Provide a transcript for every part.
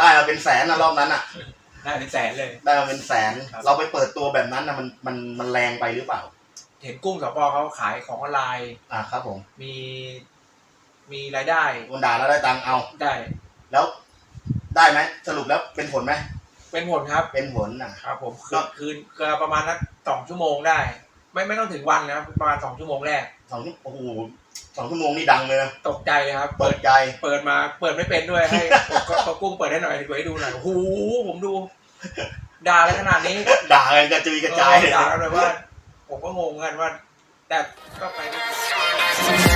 ได้มาเป็นแสนนะรอบนั้นอะ ได้เป็นแสนเลย ได้มาเป็นแสน ครับ เราไปเปิดตัวแบบนั้นนะมันมันมันแรงไปหรือเปล่า เห็นกุ้งสปอเขาขายของออนไลน์อ่าครับผมมี มีรายได้โดนด่าแล้วได้ตังค์เอา ได้ แล้วได้ไหมสรุปแล้วเป็นผลไหมเป็นผลครับ เป็นผลนะครับผมครัคือบ คืนก็ประมาณนักสองชั่วโมงได้ ไม่ไม่ต้องถึงวันนะครับประมาณสองชั่วโมงแรก สองชั่วโอ้โห สองชั่วโมงนี่ดังเลยนะ ตกใจเลยครับ เปิเปิดดใจ เปิดมาเปิดไม่เป็นด้วยให้ผมก็ก็กุ้งเปิดให้หน่อยดีกว่าให้ดูหน่อยโอ้โหผมดู ด่าอะไรขนาดนี้ด่ากันกระจุยกระจายเลยด่ากันเลยว่า ผมก็งงกันว่า แต่ก็ไปไม่ถูก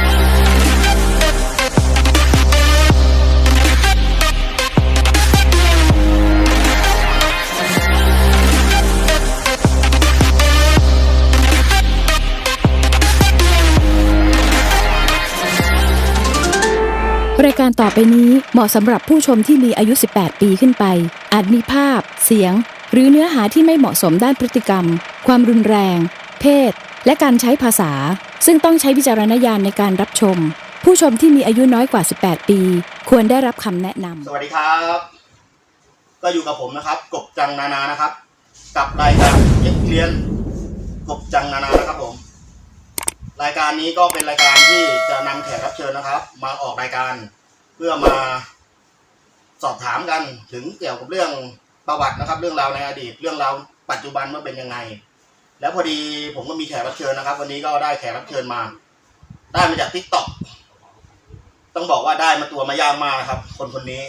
การต่อไปนี้เหมาะสำหรับผู้ชมที่มีอายุ 18 ปีขึ้นไป อาจมีภาพ เสียง หรือเนื้อหาที่ไม่เหมาะสมด้านพฤติกรรม ความรุนแรง เพศ และการใช้ภาษา ซึ่งต้องใช้วิจารณญาณในการรับชม ผู้ชมที่มีอายุน้อยกว่า 18 ปี ควรได้รับคำแนะนำ สวัสดีครับ ก็อยู่กับผมนะครับ กบจังนานานะครับ กับรายการเอ็กเลียน กบจังนานานะครับผม รายการนี้ก็เป็นรายการที่จะนำแขกรับเชิญนะครับ มาออกรายการ เพื่อมาสอบถามกันถึงเกี่ยวกับเรื่องประวัตินะครับ เรื่องราวในอดีต เรื่องราวปัจจุบันว่าเป็นยังไง แล้วพอดีผมก็มีแขกรับเชิญนะครับ วันนี้ก็ได้แขกรับเชิญมา ได้มาจากทิกตอกต้องบอกว่าได้มาตัวมายากมากครับ คนคนนี้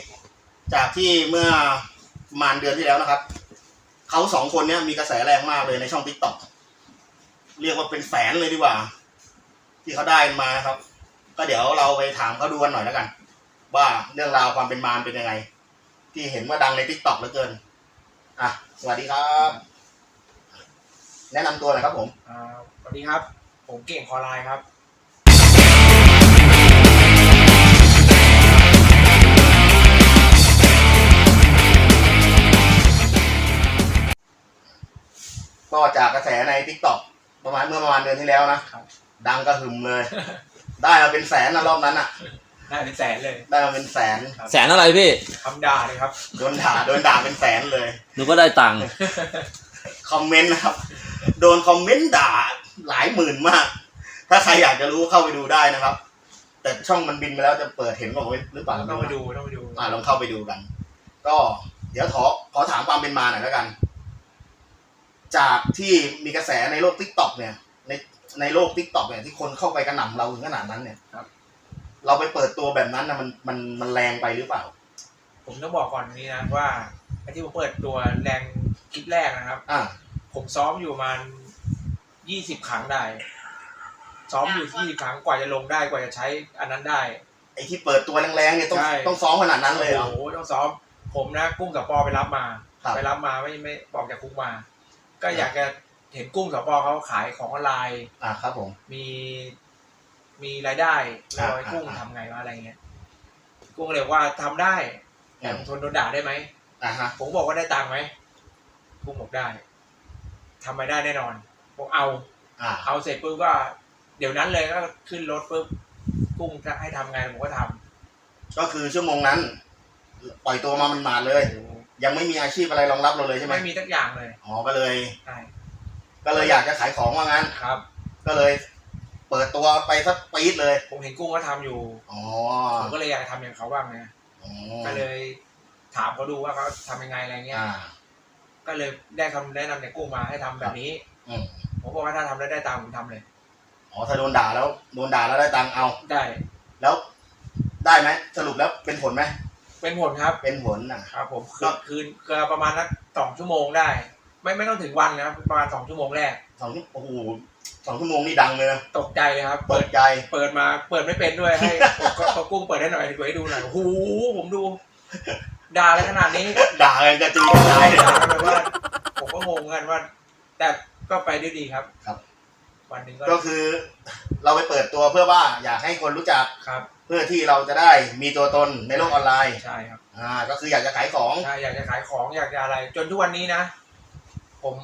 จากที่เมื่อประมาณเดือนที่แล้วนะครับเขาสองคนเนี้ยมีกระแสแรงมากเลยในช่องทิกตอกเรียกว่าเป็นแสนเลยดีกว่า ที่เขาได้มานะครับ ก็เดี๋ยวเราไปถามเขาดูกันหน่อยแล้วกัน ว่าเรื่องราวความเป็นมาเป็นยังไง ที่เห็นว่าดังในทิกตอกเหลือเกิน อะ สวัสดีครับ แนะนำตัวหน่อยครับผม อ่าสวัสดีครับ ผมเก่งคอไลน์ครับ ก็จากกระแสในทิกตอกประมาณเมื่อประมาณเดือนที่แล้วนะครับ ดังกระหึ่มเลย ได้มาเป็นแสนนะรอบนั้นอะ ได้เป็นแสนเลยได้มาเป็นแสนแสนอะไรพี่คำด่าเลยครับ โดนด่าโดนด่าเป็นแสนเลยหนูก็ได้ตังค์คอมเมนต์นะครับ โดนคอมเมนต์ด่าหลายหมื่นมาก ถ้าใครอยากจะรู้เข้าไปดูได้นะครับ แต่ช่องมันบินไปแล้วจะเปิดเห็นบอกไว้หรือเปล่าต้องไปดูต้องไปดูอ่าลองเข้าไปดูกัน ก็เดี๋ยวขอขอถามความเป็นมาหน่อยแล้วกัน จากที่มีกระแสในโลกทิกตอกเนี่ย ในในโลกทิกตอกเนี่ยที่คนเข้าไปกระหน่ำเราถึงขนาดนั้นเนี่ยครับ เราไปเปิดตัวแบบนั้นนะมันมันมันแรงไปหรือเปล่า ผมต้องบอกก่อนนี้นะว่าไอ้ที่ผมเปิดตัวแรงคลิปแรกนะครับ อ่า ผมซ้อมอยู่ประมาณยี่สิบครั้งได้ ซ้อมอยู่ยี่สิบครั้งกว่าจะลงได้กว่าจะใช้อันนั้นได้ ไอ้ที่เปิดตัวแรงๆเนี่ยต้องใช่ ต้องซ้อมขนาดนั้นเลยเหรอ โอ้โหต้องซ้อม ผมนะ กุ้งกับปอไปรับมา ครับไปรับมาไม่ไม่บอกจากคุกมา ก็อยากจะเห็นกุ้งกับปอเขาขายของออนไลน์ อ่าครับผม มี มีรายได้เราอ่าไอ้กุ้งอ่าทำไงวะอะไรเงี้ยกุ้งก็เลยบอกว่าทำได้แต่อืมทนโดนด่าได้ไหมอ่าฮะ ผมบอกว่าได้ตังค์ไหมกุ้งบอกได้ทำไม่ได้แน่นอนบอกเอา อ่า เอาเสร็จปุ๊บก็เดี๋ยวนั้นเลยก็ขึ้นรถปุ๊บกุ้งจะให้ทำไงผมก็ทำก็คือชั่วโมงนั้น ปล่อยตัวมามันมาดเลยยังไม่มีอาชีพอะไรรองรับเราเลยใช่ไหมไม่มีทักอย่างเลยอ๋อก็เลย ใช่ก็เลยอยากจะขายของว่างั้น ครับ ก็เลย เปิดตัวไปสักปี๊ดเลย ผมเห็นกุ้งเขาทำอยู่ อ๋อ ผมก็เลยอยากจะทำอย่างเขาบ้างไงอ๋อก็เลยถามเขาดูว่าเขาทำยังไงอะไรเงี้ย อ่า ก็เลยได้คำแนะนำจากกุ้งมาให้ทำแบบนี้ อืมผมบอกว่าถ้าทำแล้วได้ตังค์ผมทำเลย อ๋อ ถ้าโดนด่าแล้ว โดนด่าแล้วได้ตังค์เอา ได้ แล้วได้ไหม สรุปแล้วเป็นผลไหม เป็นผลครับ เป็นผลนะครับผมครัคืนบ คืนก็ประมาณนักสองชั่วโมงได้ ไม่ไม่ต้องถึงวันนะครับประมาณสองชั่วโมงแรก สองชั่วโอ้โห สองชั่วโมงนี่ดังเลยนะ ตกใจเลยครับ เปิดใจ เปิดมาเปิดไม่เป็นด้วยให้ก็ก็กุ้งเปิดให้หน่อยดีกว่าให้ดูหน่อยโอ้โหผมดูด่าอะไรขนาดนี้ด่ากันกระจุยกระจายเลย ด่ากันแบบว่าผมก็งงกันว่า แต่ก็ไปได้ดีครับครับ วันหนึ่งก็ก็คือ เราไปเปิดตัวเพื่อว่าอยากให้คนรู้จักครับเพื่อที่เราจะได้มีตัวตนในโลกออนไลน์ใช่ครับ อ่าก็คืออยากจะขายของ ใช่อยากจะขายของอยากจะอะไร จนทุกวันนี้นะ ผม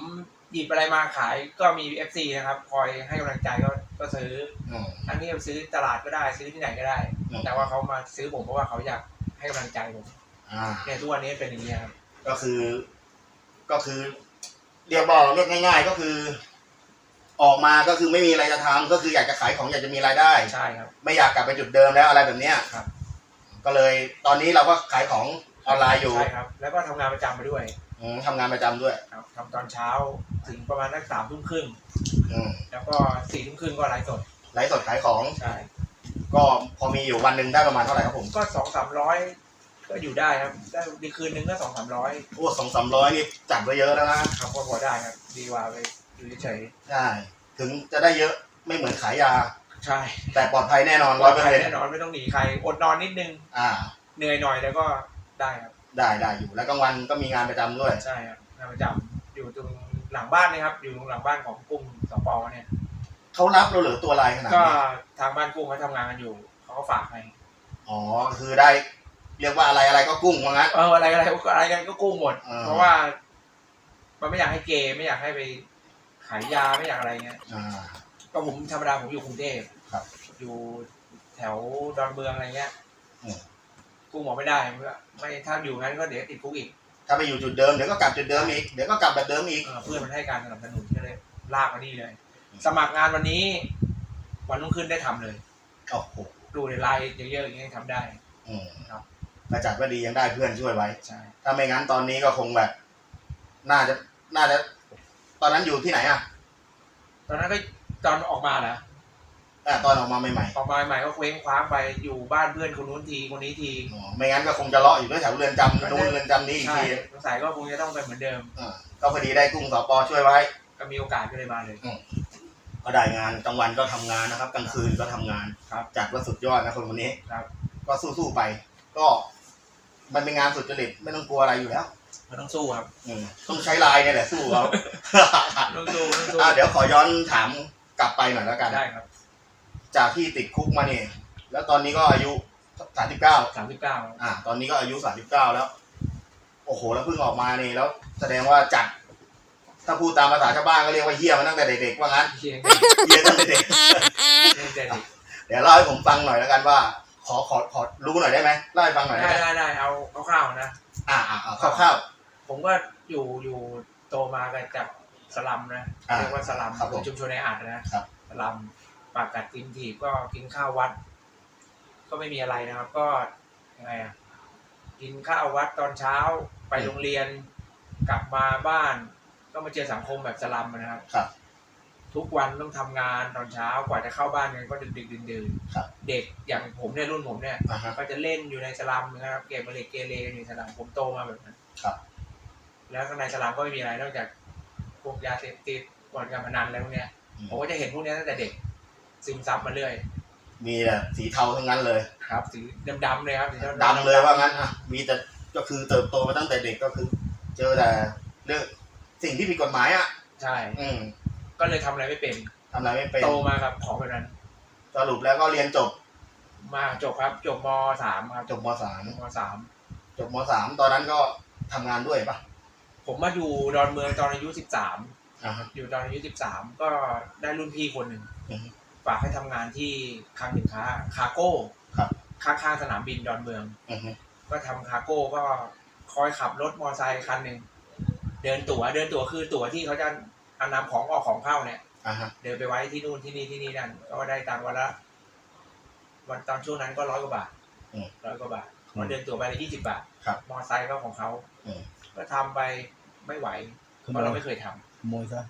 หยิบอะไรมาขายก็มี FC นะครับ คอยให้กำลังใจก็ก็ซื้ออืม ทั้งที่ซื้อตลาดก็ได้ซื้อที่ไหนก็ได้ อืม แต่ว่าเขามาซื้อผมเพราะว่าเขาอยากให้กำลังใจผมอ่า เนี่ยทุกวันนี้เป็นอย่างนี้ยครับ ก็คือ ก็คือ เรียกบอกเรียกง่าย ๆ ก็คือ ออกมาก็คือไม่มีอะไรจะทำก็คืออยากจะขายของอยากจะมีรายได้ ใช่ครับ ไม่อยากกลับไปจุดเดิมแล้วอะไรแบบเนี้ยครับ ก็เลยตอนนี้เราก็ขายของออนไลน์อยู่ ใช่ครับ แล้วก็ทำงานประจำไปด้วย อืมทำงานประจำด้วย ครับทำตอนเช้าถึงประมาณนักสามทุ่มครึ่งอืมแล้วก็สี่ทุ่มครึ่งก็ไลฟ์สดไลฟ์สดขายของ ใช่ก็พอมีอยู่วันหนึ่งได้ประมาณเท่าไหร่ครับผมก็สองสามร้อยก็อยู่ได้ครับได้ดีคืนนึงก็สองสามร้อยโอ้สองสามร้อยนี่จัดไว้เยอะแล้วนะครับก็พอได้ครับ ดีกว่าไปอยู่เฉยใช่ถึงจะได้เยอะไม่เหมือนขายยา ๆใช่แต่ปลอดภัยแน่นอนร้อยเปอร์ใครเซ็นต์แน่นอนไม่ต้องหนีใครอดนอนนิดนึงอ่า เหนื่อยหน่อยแล้วก็ได้ครับ ได้ได้อยู่ แล้วกลางวันก็มีงานประจำด้วยใช่ครับงานประจำอยู่ตรงหลังบ้านนะครับ อยู่ตรงหลังบ้านของกุ้งสปอเนี่ย เขารับเราเหลือตัวลายขนาดก็นี้ทางบ้านกุ้งเขาทำงานกันอยู่เขาก็ฝากให้อ๋อคือได้ เรียกว่าอะไรอะไรก็กุ้งว่างั้น เอออะไรอะไรอะไรกันก็กุ้งหมด อ่า เพราะว่า มันไม่อยากให้เกย์ไม่อยากให้ไปขายยาไม่อยากอะไรเงี้ย อ่า ก็ผมธรรมดาผมอยู่กรุงเทพครับอยู่แถวดอนเมืองอะไรเงี้ย อืม กุ้งบอกไม่ได้ไม่ถ้าอยู่งั้นก็เดี๋ยวติดคุกอีกถ้าไปอยู่จุดเดิมเดี๋ยวก็กลับจุดเดิมอีกเดี๋ยวก็กลับแบบเดิมอีกเออเพื่อนมันให้การสนับสนุนก็เลยลากมานี่เลย สมัครงานวันนี้ วันรุ่งขึ้นได้ทำเลยโอ้โหดูในไลน์เยอะๆอย่างเงี้ยทำได้อืมครับมาจัดว่าดียังได้เพื่อนช่วยไว้ ใช่ถ้าไม่งั้นตอนนี้ก็คงแบบ น่าจะน่าจะ ตอนนั้นอยู่ที่ไหนอะ ตอนนั้นก็ตอนออกมานะ อะตอนออกมาใหม่ออกมาใหม่ก็เคว้งคว้างไปอยู่บ้านเพื่อนคนนู้นทีคนนี้ทีๆอ๋อไม่งั้นก็คงจะเลาะอยู่แถวเรือนจำนู้นเรือนจำนี้อีกใช่ทีสงสัยก็คงจะต้องเป็นเหมือนเดิม อ่าก็พอดีได้กุ้งสอปอช่วยไว้ ก็มีโอกาสก็เลยมาเลย ก็ได้งานกลางวันก็ทำงานนะครับกลางคืนก็ทำงานครับจัดว่าสุดยอดนะคนคนนี้ครับ ก็สู้ๆไป ก็ มันเป็นงานสุจริตไม่ต้องกลัวอะไรอยู่แล้วมันต้องสู้ครับอืมต้องใช้ลายเนี่ยแหละสู้เขา ต้องสู้ต้องสู้อะเดี๋ยวขอย้อนถามกลับไปหน่อยแล้วกัน ได้ครับ จากที่ติดคุกมาเนี่ยแล้วตอนนี้ก็อายุสามสิบเก้าสามสิบเก้าอ่า ตอนนี้ก็อายุสามสิบเก้าแล้ว โอ้โห แล้วเพิ่งออกมานี่แล้ว แสดงว่าจัด ถ้าพูดตามภาษาชาวบ้านก็เรียกว่าเฮี้ยมาตั้งแต่เด็กๆว่างั้นเชียงเฮี้ยตั้งแต่เด็กเชียงแต่เด็ก เดี๋ยวเล่าให้ผมฟังหน่อยแล้วกันว่า ขอขอขอรู้หน่อยได้ไหมเล่าให้ฟังหน่อยได้ได้ไหมได้ได้เอาเอาข้าวๆนะ อ่าอ่าอ่าคร่าวผมก็อยู่อยู่โตมากันจากสลัมนะอ่าเรียกว่าสลัมครับผมชุมชนในอาดนะครับสลัม ปากกัดกินถีบก็กินข้าววัด ก็ไม่มีอะไรนะครับ ก็ยังไงอะกินข้าววัดตอนเช้าไปโรงเรียนกลับมาบ้าน ก็มาเจอสังคมแบบสลัมนะครับๆครับ ทุกวันต้องทำงานตอนเช้ากว่าจะเข้าบ้านกันก็ดึกดึกดื่นดื่นๆครับ เด็กอย่างผมเนี่ยรุ่นผมเนี่ย อ่าฮะ ก็จะเล่นอยู่ในสลัมนะครับเกมมาเล็กเกเรกันอยู่ในสลัมผมโตมาแบบนั้นครับ แล้วข้างในสลัมก็ไม่มีอะไรนอกจากพวกยาเสพติดบ่อนการพนันอะไรพวกเนี้ย อืมผมก็จะเห็นพวกเนี้ยตั้งแต่เด็ก ซึมซับมาเรื่อยมีแต่สีเทาทั้งนั้นเลยครับสีดำๆเลยครับสีดำเลยว่างั้นอะมีแต่ก็คือเติบโตมาตั้งแต่เด็กก็คือ เจอแต่เรื่องสิ่งที่ผิดกฎหมายอะใช่ อืมก็เลยทำอะไรไม่เป็นทำอะไรไม่เป็นโตมากับของแบบนั้นสรุปแล้วก็เรียนจบ มาจบครับจบมสามครับจบมสามมสามจบมสามตอนนั้นก็ทำงานด้วยปะผมมาอยู่ดอนเมืองตอนอายุสิบสามอ่าฮะอยู่ตอนอายุสิบสามก็ได้รุ่นพี่คนหนึ่งอือฮึ ฝากให้ทำงานที่คลังสินค้าคาโก้ครับ ข้างๆสนามบินดอนเมือง อือฮึก็ทำคาโก้ก็คอยขับรถมอเตอร์ไซค์คันหนึ่งเดินตั๋วเดินตั๋วคือตั๋วที่เขาจะเอานำของออกของเข้าเนี่ย อ่าฮะเดินไปไว้ที่นู่นที่นี่ที่นี่นั่นก็ได้ตังค์วันละวันตอนช่วงนั้นก็ร้อยกว่าบาทร้อยกว่าบาทวันเดินตั๋วไปละยี่สิบาทครับมอเตอร์ไซค์ก็ของเขาอืม ก็ทำไปไม่ไหวเพราะเราไม่เคยทำขโมยซะ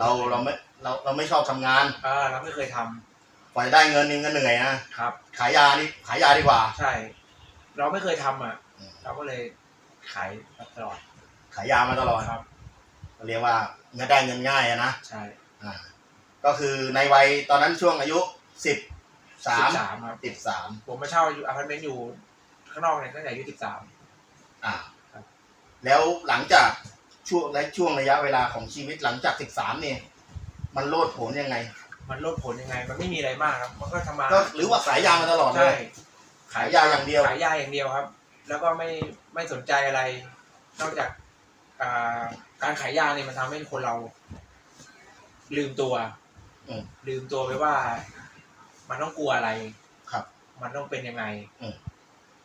เราเราไม่เราเราไม่ชอบทำงานเออเราไม่เคยทำกว่าจะได้เงินนี่ก็เหนื่อยนะครับ ขายยานี่ขายยาดีกว่า ใช่ เราไม่เคยทำอะ อืม เราก็เลยขายมาตลอดขายยามาตลอดครับ เรียกว่าเงินได้เงินง่ายอะนะใช่อ่าก็คือในวัยตอนนั้นช่วงอายุสิบสามสามครับ สิบสามผมมาเช่าอยู่อพาร์ตเมนต์อยู่ข้างนอกเนี่ยตั้งแต่อายุสิบสาม อ่าครับ แล้วหลังจาก ช่วงและช่วงระยะเวลาของชีวิตหลังจากสิบสามเนี่ยมันโลดโผนยังไง มันลดผลยังไง มันไม่มีอะไรมากครับ มันก็ทำมาก็หรือว่าขายยามาตลอดเลใช่ยขายยาอย่างเดียว ขายยาอย่างเดียวครับ แล้วก็ไม่ไม่สนใจอะไร นอกจากอ่าการขายยาเนี่ยมันทำให้คนเรา ลืมตัวอืมลืมตัวไปว่า มันต้องกลัวอะไรครับมันต้องเป็นยังไงอืม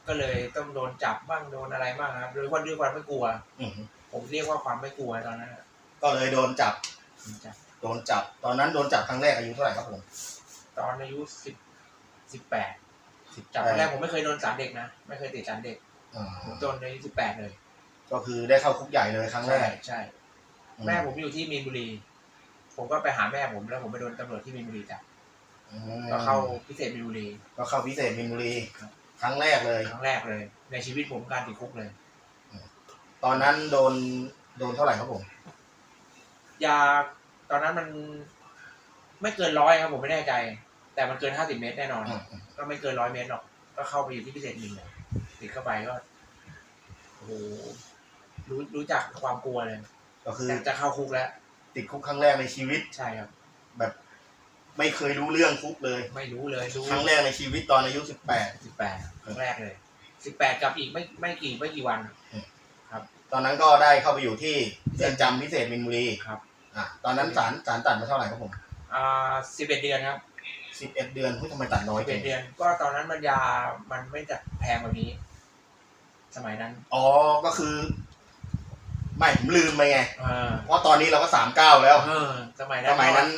ก็เลยต้องโดนจับบ้างโดนอะไรบ้างครับโดยความด้วยความไม่กลัว อืม ผมเรียกว่าความไม่กลัวตอนนั้นอะก็เลยโดนจับโดนจับโดนจับ ตอนนั้นโดนจับครั้งแรกอายุเท่าไหร่ครับผม ตอนอายุสิบสิบแปดสิบจับครั้งแรกผมไม่เคยโดนสารเด็กนะ ไม่เคยติดสารเด็ก อ่า ผมโดนในอายุสิบแปดเลย ก็คือได้เข้าคุกใหญ่เลยครั้งแรใช่กใช่อืแม่ผมอยู่ที่มีนบุรี ผมก็ไปหาแม่ผมแล้วผมไปโดนตำรวจที่มีนบุรีจับอืมก็เข้าพิเศษมีนบุรี ก็เข้าพิเศษมินบุรี ครับ ครั้งแรกเลย ครั้งแรกเลย ในชีวิตผมการติดคุกเลย ตอนนั้นโดนโดนเท่าไหร่ครับผม ยาตอนนั้นมันไม่เกินร้อยครับผมไม่แน่ใจ แต่มันเกินห้าสิบเมตรแน่นอนอืมอืมก็ไม่เกินร้อยเมตรหรอก ก็เข้าไปอยู่ที่พิเศษหนึ่งเลยติดเข้าไปก็โอ้โหรู้รู้จักความกลัวเลยก็คือแต่จะเข้าคุกแล้ว ติดคุกครั้งแรกในชีวิต ใช่ครับ แบบ ไม่เคยรู้เรื่องคุกเลย ไม่รู้เลยรู้ครั้งแรกในชีวิตตอนอายุสิบแปดสิบแปดครั้งแรกเลยสิบแปดกับอีกไม่ไม่กี่ไม่กี่วัน ตอนนั้นก็ได้เข้าไปอยู่ที่เรือนจำพิเศษมินบุรีครับ อะตอนนั้นศาลศาลตัดมาเท่าไหร่ครับผมอ่าสิบเอ็ดเดือนครับสิบเอ็ดเดือนเฮ้ยทำไมตัดน้อยสิบจัเอ็งดเดือน ก็ตอนนั้นมันยามันไม่จัดแพงแบบนี้ สมัยนั้นอ๋อก็คือ ไม่ผมลืมไปไง เออเพราะตอนนี้เราก็สามเก้าแล้วเออสมัยนั้นสมัยนั้น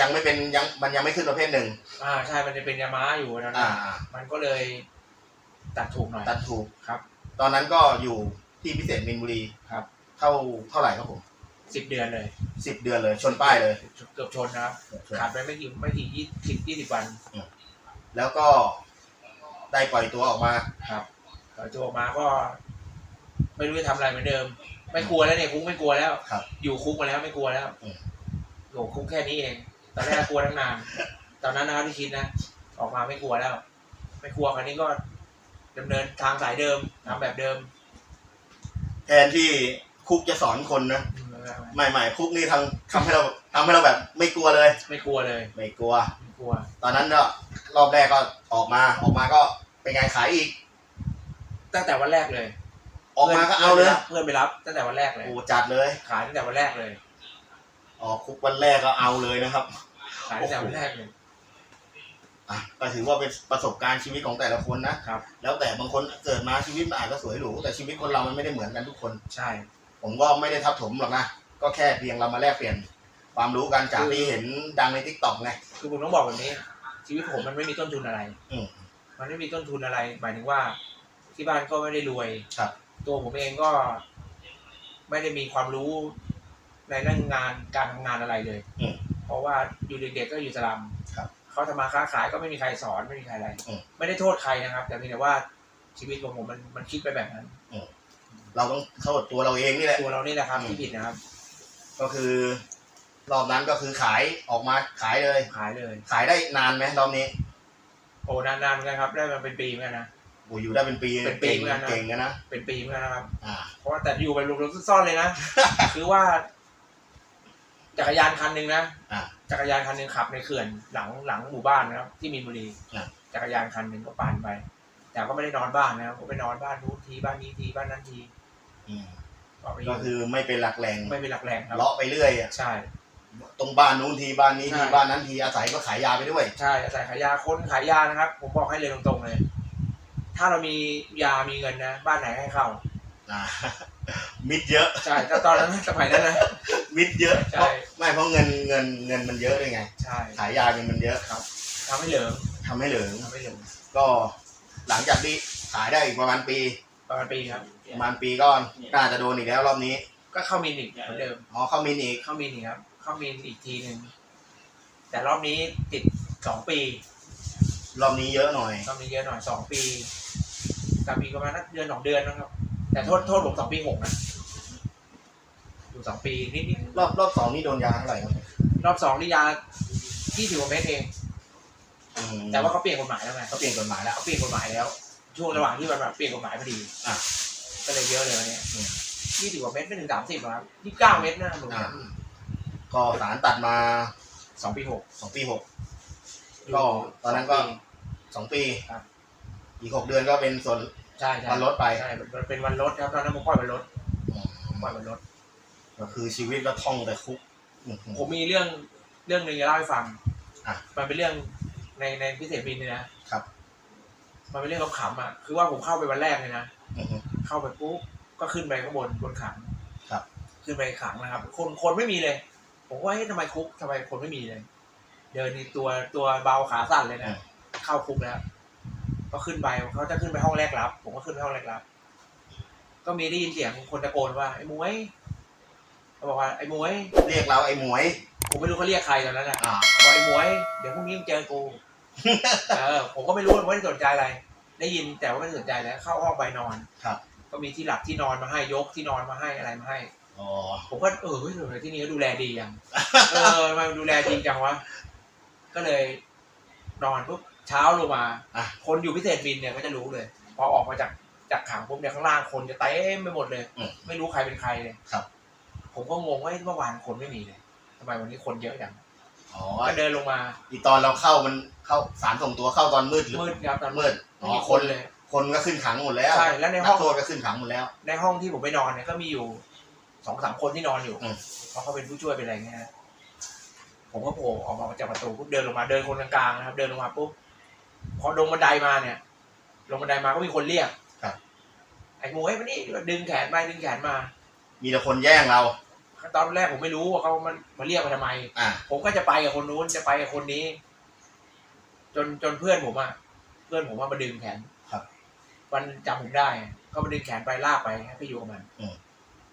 ยังไม่เป็นยังมันยังไม่ขึ้นประเภทหนึ่งอ่าใช่มันจะเป็นยาม้าอยู่ตอนนั้อ่านมันก็เลยตัดถูกหน่อยตัดถูก ครับ ตอนนั้นก็อยู่ ที่พิเศษมินบุรีครับ เท่าเท่าไหร่ครับผมสิบเดือนเลยสิบเดือนเลย ชนป้ายเลย เกือบชนนะครับขาดไปไม่กี่ไม่กี่ยี่สิบยี่สิบวัน แล้วก็ได้ปล่อยตัวออกมาครับปล่อยตัวออกมาก็ ไม่รู้จะทำอะไรเหมือนเดิม ไม่กลัวแล้วเนี่ยคุกไม่กลัวแล้วครับอยู่คุกมาแล้วไม่กลัวแล้วอืมโหคุกแค่นี้เองตอนแรกกลัวตั้งนานตอนนั้นนะครับที่คิดนะออกมาไม่กลัวแล้ว ไม่กลัวคราวนี้ก็ดำเนินทางสายเดิมทำแบบเดิม แทนที่คุกจะสอนคนนะใหม่ๆคุกนี่ทำทำให้เราทำให้เราแบบไม่กลัวเลย ไม่กลัวเลย ไม่กลัว ไม่กลัว ตอนนั้นก็รอบแรกก็ออกมาออกมาก็เป็นไงขายอีก ตั้งแต่วันแรกเลย ออกมาก็เอาเลยเพื่อนไปรับตั้งแต่วันแรกเลยโอ้จัดเลย ขายตั้งแต่วันแรกเลย ออกคุกวันแรกก็เอาเลยนะครับ ขายตั้งแต่วันแรกเลย อะก็ถือว่าเป็นประสบการณ์ชีวิตของแต่ละคนนะครับ แล้วแต่บางคนเกิดมาชีวิตมันอาจจะสวยหรูแต่ชีวิตคนเรามันไม่ได้เหมือนกันทุกคน ใช่ ผมก็ไม่ได้ทับถมหรอกนะก็แค่เพียงเรามาแลกเปลี่ยน ความรู้กันจากที่เห็นดังในทิกตอกไง คือผมต้องบอกแบบนี้ ชีวิตผมมันไม่มีต้นทุนอะไรอืมมันไม่มีต้นทุนอะไร หมายถึงว่า ที่บ้านก็ไม่ได้รวยครับ ตัวผมเองก็ ไม่ได้มีความรู้ในเรื่องงานการทำงานอะไรเลยอืม เพราะว่าอยู่เด็กๆก็อยู่สลัมครับ เขาทำมาค้าขายก็ไม่มีใครสอนไม่มีใครอะไร อืม ไม่ได้โทษใครนะครับ แต่เพียงแต่ว่าชีวิตของผมมันมันคิดไปแบบนั้น เราต้องโทษตัวเราเองนี่แหละ ตัวเรานี่แหละครับอืมที่ผิดนะครับ ก็คือรอบนั้นก็คือขายออกมาขายเลย ขายเลย ขายได้นานไหมรอบนี้โอ้นานๆเหมือนกันครับ ได้มาเป็นปีเหมือนกันนะ โอ้อยู่ได้เป็นปีเป็นปีเก่งเหมือนกันนะ เก่งกันนะเป็นปีเหมือนกันนะครับ อ่า เพราะว่าแต่อยู่ไปหลบๆซ่อนๆเลยนะ คือว่า จักรยานคันหนึ่งนะอ่า จักรยานคันหนึ่งขับในเขื่อนหลังหลังหมู่บ้านนะครับที่มีนบุรีอ่าจักรยานคันหนึ่งก็ปั่นไป แต่ก็ไม่ได้นอนบ้านนะครับก็ไปนอนบ้านนู้นทีบ้านนี้ทีบ้านนั้นทีอืมก็ไปอก็ยู่คือไม่เป็นหลักแหล่งไม่เป็นหลักแหล่งครับเลาะไปเรื่อยอะใช่ ตรงบ้านนู้นทีบ้านนี้ทีใช่บ้านนั้นทีอาศัยก็ขายยาไปด้วย ใช่อาศัยขายยาคนขายยานะครับ ผมบอกให้เลยตรงๆเลย ถ้าเรามียามีเงินนะ บ้านไหนให้เข้า อ่า มิดเยอะ ใช่ถ้าตอนนั้นสมัยนั้นนะ มิดเยอะใช่ เพราะไม่เพราะเงินเงินเงินมันเยอะด้วยไง ใช่ขายยาเงินมันเยอะทำให้เหลิงทำให้เหลืองทำให้เหลิงก็หลังจากที่ขายได้อีกประมาณปี ประมาณปีครับ ประมาณปีก็น่าจะโดนอีกแล้วรอบนี้ก็เข้ามินอีกเหมือนเดิม อ๋อเข้ามินอีกเข้ามินอีกครับ เข้ามินอีกทีหนึ่งแต่รอบนี้ติดสองปีรอบนี้เยอะหน่อย รอบนี้เยอะหน่อยสองปีสามปีประมาณนักเดือนสองเดือนนะครับ แต่โทษโทษผมสองปีหกนะอยู่สองปีนิดนิดรอบรอบสองนี่โดนยาเท่าไหร่ครับๆรอบสองนี่ยาที่สิบกว่าเมตรเอง อืมแต่ว่าเขาเปลี่ยนกฎหมายแล้วไงเขาเปลี่ยนกฎหมายแล้ว เขาเปลี่ยนกฎหมายแล้ว ช่วงระหว่างที่มันแบบเปลี่ยนกฎหมายพอดีอะก็เลยเยอะเลยวันนี้อืม ยี่สิบกว่าเมตรไม่ถึงสามสิบครับยี่สิบเก้าเมตรนะหนูอ่าก็ศาลตัดมาสองปีหกสองปีหก ก็ตอนนั้นก็ สองปีครับ อีกหกเดือนก็เป็นส่วน ใช่ใช่วันลดไป ใช่มันเป็นวันลดครับตอนนั้นผมปล่อยวันลดอืมปล่อยวันลดก็คือชีวิตก็ท่องแต่คุกอืมผมมีเรื่องเรื่องหนึ่งจะเล่าให้ฟังอะมันเป็นเรื่องในในพิเศษบินเนี่ยนะครับ มันเป็นเรื่องขำๆอะคือว่าผมเข้าไปวันแรกเลยนะอือฮึเข้าไปปุ๊บก็ขึ้นไปข้างบนบนขังครับ ขึ้นไปขังนะครับ คนคนไม่มีเลย ผมว่าเฮ้ยทำไมคุกทำไมคนไม่มีเลย เดินในตัวตัวเบาขาสั่นเลยนะเข้าคุกแล้ว ก็ขึ้นไปเขาจะขึ้นไปห้องแรกรับ ผมก็ขึ้นไปห้องแรกรับ ก็มีได้ยินเสียงคนตะโกนว่าไอ้หมวยเขาบอกว่าไอ้หมวยเรียกเราไอ้หมวย ผมไม่รู้เขาเรียกใครตอนนั้นอะอ่า บอกไอ้หมวยเดี๋ยวพรุ่งนี้มึงเจอกู เออผมก็ไม่รู้ผมไม่ได้สนใจอะไร ได้ยินแต่ว่าไม่ได้สนใจแล้วเข้าห้องไปนอนครับ ก็มีที่หลับที่นอนมาให้ยกที่นอนมาให้อะไรมาให้ อ๋อ ผมก็เออเฮ้ยทำไมที่นี่ก็ดูแลดีจังเออทำไมันดูแลดีจังวะ ก็เลยนอนปุ๊บ เช้าลงมาอะ คนอยู่พิเศษบินเนี่ยก็จะรู้เลย พอออกมาจากจากขังปุ๊บเนี่ยข้างล่างคนจะเต็มไปหมดเลย อืม ไม่รู้ใครเป็นใครเลยครับ ผมก็งงว่าเอ้ยเมื่อวานคนไม่มีเลยทำไมวันนี้คนเยอะจังอ๋อก็เดินลงมาอีตอนเราเข้ามันเข้าสารส่งตัวเข้าตอนมืดหรือมืดครับตอนมืมืดดอ๋ไม่อมีคคนนเลย คนก็ขึ้นขังหมดแล้วใช่แล้วในห้องกโทษก็ขึ้นขังหมดแล้ว ในห้องที่ผมไปนอนเนี่ยก็มีอยู่สองสามคนที่นอนอยู่อืม เพราะเขาเป็นผู้ช่วยเป็นอะไรเงี้ยนะผมก็โผล่ออกมาจากประตูปุ๊บเดินลงมาเดินคนกลางๆนะครับ เดินลงมาปุ๊บ พอลงบันไดมาเนี่ย ลงบันไดมาก็มีคนเรียกครับ ไอ้หมวยมานี่ดึงแขนไปดึงแขนมามีแต่คนแย่งเรา ตอนแรกผมไม่รู้ว่าเขามันมาเรียกมาทำไม อ่า ผมก็จะไปกับคนนู้นจะไปกับคนนี้ จนจนเพื่อนผมอะเพื่อนผมว่ามาดึงแขนครับมันจำผมได้เขามาดึงแขนไปลากไปให้ไปอยู่กับมันอืม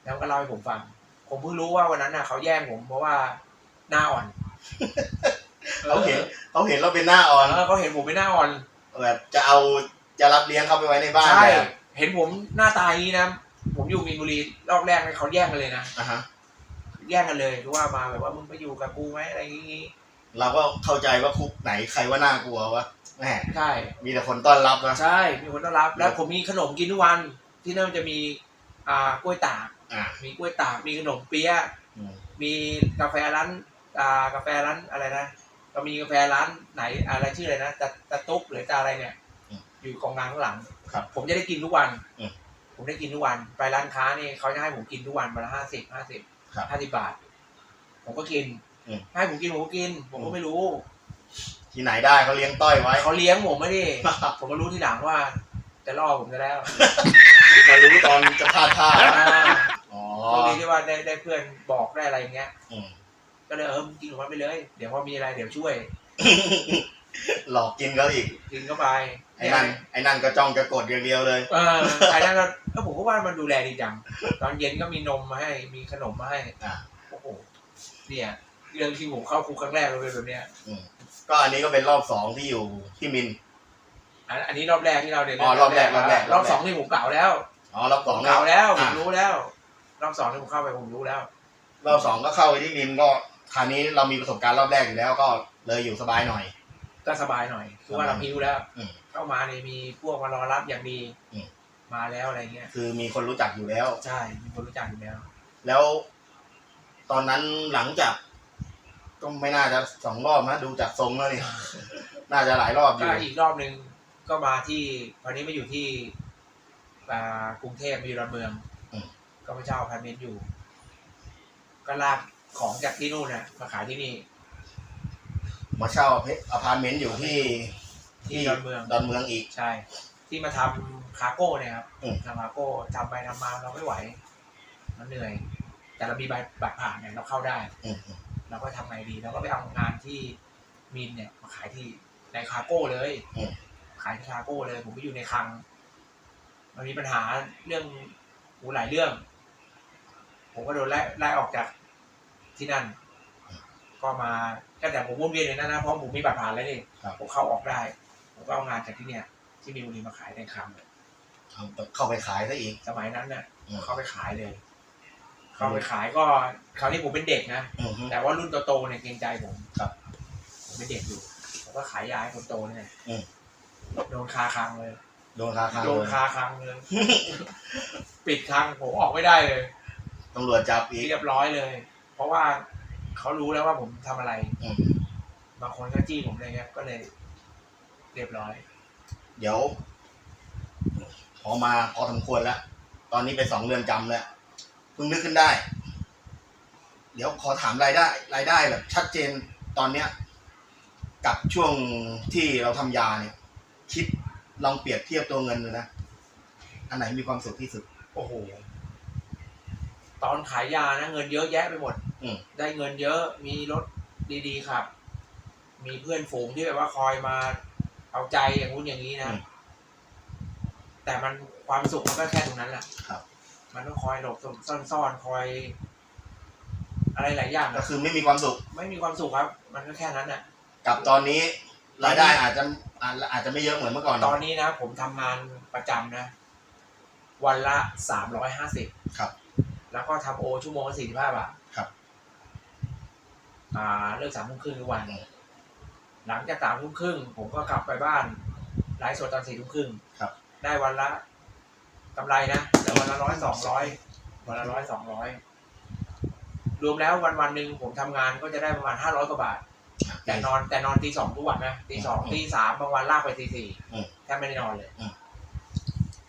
แล้วก็เล่าให้ผมฟัง ผมเพิ่งรู้ว่าวันนั้นน่ะเขาแย่งผมเพราะว่าหน้าอ่อนเขาเห็น เขาเห็นเราเป็นหน้าอ่อนเออเขาเห็นผมเป็นหน้าอ่อนแบบจะเอาจะรับเลี้ยงเขาไปไว้ในบ้านใช่แบบเห็นผมหน้าตาอย่างนี้นะผมอยู่มีนบุรีรอบแรกเนี่ยเขาแย่งกันเลยนะอะฮะ แย่งกันเลยคือว่ามาแบบว่ามึงไปอยู่กับกูไหมอะไรอย่างงี้เราก็เข้าใจว่าคุกไหนใครว่าน่ากลัววะแหมใช่ มีแต่คนต้อนรับนะใช่มีคนต้อนรับ แล้วผมมีขนมกินทุกวัน ที่นั่นมันจะมีอ่ากล้วยตาก อ่ามีกล้วยตาก มีขนมเปี๊ยะ อืมมีกาแฟร้านอ่ากาแฟร้านอะไรนะ ก็มีกาแฟร้านไหนอะไรชื่ออะไรนะตะตะตุ๊กหรือตะอะไรเนี่ย อยู่กองกลางข้างหลังครับ ผมจะได้กินทุกวันอืมผมได้กินทุกวัน ไปร้านค้านี่เขาจะให้ผมกินทุกวันวันละห้าสิบห้าสิบครับห้าสิบบาท ผมก็กินอืมให้ผมกินผมก็กิน ผมก็ไม่รู้ ที่ไหนได้เขาเลี้ยงต้อยไว้เขาเลี้ยงผมไม่ได้ผมก็รู้ทีหลังว่าจะล่อผมจะแล้วมารู้ตอนจะพลาดท่าอ่าอ๋อโชคดีที่ว่าได้ได้เพื่อนบอกได้อะไรอย่างเงี้ยอืม ก็เลยเออมึงกินของมันไปเลย เดี๋ยวพอมีอะไรเดี๋ยวช่วย หลอกกินเขาอีก กินเข้าไปไอ้นั่นไอ้นั่นก็จ้องจะกดอย่างเดียวเลย เออไอ้นั่นก็เออผมก็ว่ามันดูแลดีจัง ตอนเย็นก็มีนมมาให้ มีขนมมาให้อ่าโอ้โหเนี่ยเรื่องที่ผมเข้าคุกครั้งแรกเลยเป็นแบบเนี้ยอืมก็อันนี้ก็เป็นรอบสองที่อยู่ที่มิน อันอันนี้รอบแรกที่เราเดินอ๋อรอบแรกรอบแรกรอบสองนี่ผมเก่าแล้วอ๋อรอบสองเก่าแล้วผอะมรู้แล้ว รอบสองที่ผมเข้าไปผมรู้แล้ว รอบสองก็เข้าไปที่มินก็ คราวนี้เรามีประสบการณ์รอบแรกอยู่แล้วก็เลยอยู่สบายหน่อย ก็สบายหน่อยคือว่าเราพิวแล้ว อืม เข้ามาเนี่ยมีพวกมารอรับอย่างดีอืม มาแล้วอะไรเงี้ย คือมีคนรู้จักอยู่แล้ว ใช่มีคนรู้จักอยู่แล้ว แล้ว ตอนนั้นหลังจาก ก็ไม่น่าจะสองรอบนะดูจากทรงแล้วนี่ น่าจะหลายรอบอก็ยู่ อีกรอบหนึ่งก็มาที่ตอนนี้มาอยู่ที่อ่ากรุงเทพมาอยู่ดอนเมือง อืม ก็มาเช่าอพาร์ตเมนต์อยู่ ก็ลาก ของจากที่นู่นน่ะมาขายที่นี่ มาเช่าอพาร์ตเมนต์อยู่ที่ที่ดอนเมือง ดอนเมืองอีก ใช่ ที่มาทำคาร์โก้เนี่ยครับอืม ทำคาร์โก้ทำไปทำมาเราไม่ไหว มันเหนื่อย แต่เรามีใบบัตรผ่านเนี่ยเราเข้าได้ อืมเราก็ทำไงดีเราก็ไปเอางานที่มินเนี่ยมาขายที่ในคาร์โก้เลย อืม ขายที่คาร์โก้เลย ผมไปอยู่ในคลัง มันมีปัญหาเรื่องหูหลายเรื่อง ผมก็โดนไล่ไล่ออกจาก ที่นั่น ก็มาก็แต่ผมวนเวียนอยู่นั่นนะเพราะผมมีบัตรผ่านแล้วนี่ครับผมเข้าออกได้ผมก็เอางานจากที่เนี่ย ที่มีบุรีมาขายในคลังเอาเข้าไปขายซะอีกสมัยนั้นน่ะอืมเข้าไปขายเลย เข้าไปขายก็คราวนี้ผมเป็นเด็กนะอือฮึแต่ว่ารุ่นโตๆเนี่ยเกรงใจผมครับผมเป็นเด็กอยู่ผมก็ขายยาให้คนโตเนี่ยอืมโดนคาคลังเลยโดนคาคาโดนเลยคาคลังเลย ปิดคลังผมออกไม่ได้เลยตำรวจจับอีกเรียบร้อยเลย เพราะว่าเขารู้แล้วว่าผมทำอะไรอืมบางคนก็จี้ผมเลยครับก็เลย เรียบร้อย เดี๋ยว พอมาพอสมควรแล้ว ตอนนี้ไปสองเรือนจำแล้วเพิ่งนึกขึ้นได้ เดี๋ยวขอถามรายได้รายได้แบบ ชัดเจนตอนเนี้ย กับช่วงที่เราทำยาเนี่ย คิดลองเปรียบเทียบตัวเงินดูนะ อันไหนมีความสุขที่สุด โอ้โห ตอนขายยานะเงินเยอะแยะไปหมดอืม ได้เงินเยอะมีรถดีๆครับ มีเพื่อนฝูงที่แบบว่าคอยมาเอาใจอย่างนู้นอย่างนี้นะแต่มันความสุขมันก็แค่ตรงนั้นแหละครับ มันต้องคอยหลบซ่อนๆคอย อะไรหลายอย่างก็อะคือไม่มีความสุขไม่มีความสุขครับ มันก็แค่นั้นน่ะ กับตอนนี้ รายได้อาจจะอาจอาจจะไม่เยอะเหมือนเมื่อก่อนตอนนี้นะผมทำงานประจำนะ วันละสามร้อยห้าสิบครับ แล้วก็ทำโอชั่วโมงละสี่สิบห้าบาทครับ อ่าเลิกสามทุ่มครึ่งทุกวันหลังจากสามทุ่มครึ่งผมก็กลับไปบ้านไลฟ์สดตอนสี่ทุ่มครึ่งครับ ได้วันละกำไรนะแต่วันละร้อยสองร้อยวันละร้อยสองร้อยรวมแล้ววันวันๆหนึ่งผมทำงานก็จะได้ประมาณห้าร้อยกว่าบาท แต่นอนแต่นอนตีสองทุกวันนะตีสองอืมตีสามบางวันลากไปตีสี่อืมแทบไม่ได้นอนเลยอืม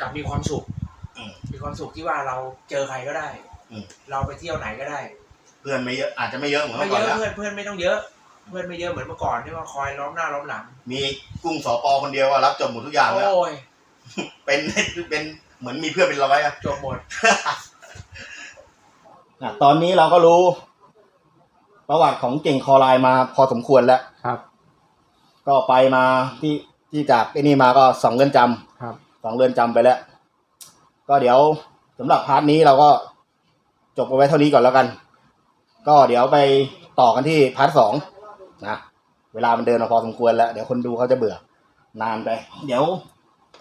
กลับมีความสุข อืมมีความสุขที่ว่าเราเจอใครก็ได้ อืม เราไปเที่ยวไหนก็ได้เพื่อนไม่เยอะอาจจะไม่เยอะเหมือนไม่เมื่อเยก่อนอะแล้วเพื่อนเพื่อนไม่ต้องเยอะ เพื่อนไม่เยอะเหมือนเมื่อก่อนที่ว่าคอยล้อมหน้าล้อมหลังมีกุ้งสอปอคนเดียวอะรับจบหมดทุกอย่างแล้วโอ้ยเป็นเป็นเหมือนมีเพื่อนเป็นร้อยอะ จบหมด อะตอนนี้เราก็รู้ ประวัติของเก่งคอไลน์มาพอสมควรแล้วครับ ก็ไปมาที่ที่จากไอ้นี่มาก็สองเรือนจำครับ สองเรือนจำไปแล้ว ก็เดี๋ยวสำหรับพาร์ทนี้เราก็ จบเอาไว้เท่านี้ก่อนแล้วกัน ก็เดี๋ยวไปต่อกันที่พาร์ทสองนะเวลามันเดินมาพอสมควรแล้ว เดี๋ยวคนดูเขาจะเบื่อนานไป เดี๋ยว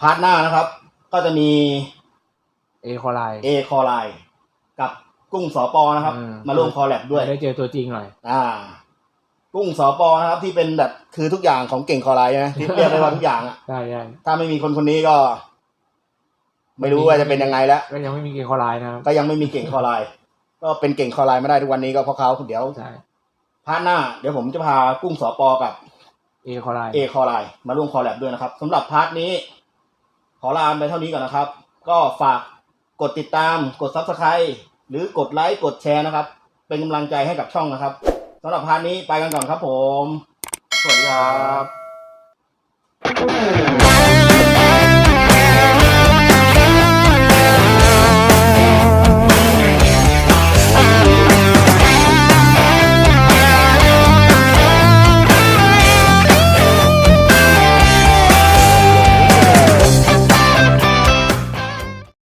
พาร์ทหน้านะครับ ก็จะมีเอคอไลเอคอไลน์กับกุ้งสอปอนะครับอืมมาร่วมคอแลบด้วยได้เจอตัวจริงหน่อยอ่า กุ้งสอปอนะครับ ที่เป็นแบบคือทุกอย่างของเก่งคอไลน์ใช่ไหมที่เรียกได้ว่าทุกอย่างอะได้ได้ถ้าไม่มีคนคนนี้ก็ ไม่รู้ว่าจะเป็นยังไงแล้วก็ยังไม่มีเอคอไลนะครับก็ยังไม่มีเก่งคอไลน์ ก็เป็นเก่งคอไลน์ไม่ได้ทุกวันนี้ก็เพราะเขาเดี๋ยวใช่พาร์ทหน้า เดี๋ยวผมจะพากุ้งสอปอกับเอคอไลเอคอไลน์มาร่วมคอแลบด้วยนะครับสำหรับพาร์ทนี้ ขอลาไปเท่านี้ก่อนนะครับ ก็ฝากกดติดตามกดซับสไคร b ์หรือกดไลค์กดแชร์นะครับ เป็นกำลังใจให้กับช่องนะครับสำหรับพาร์ทนี้ไปกันก่อนครับผม สวัสดีครับ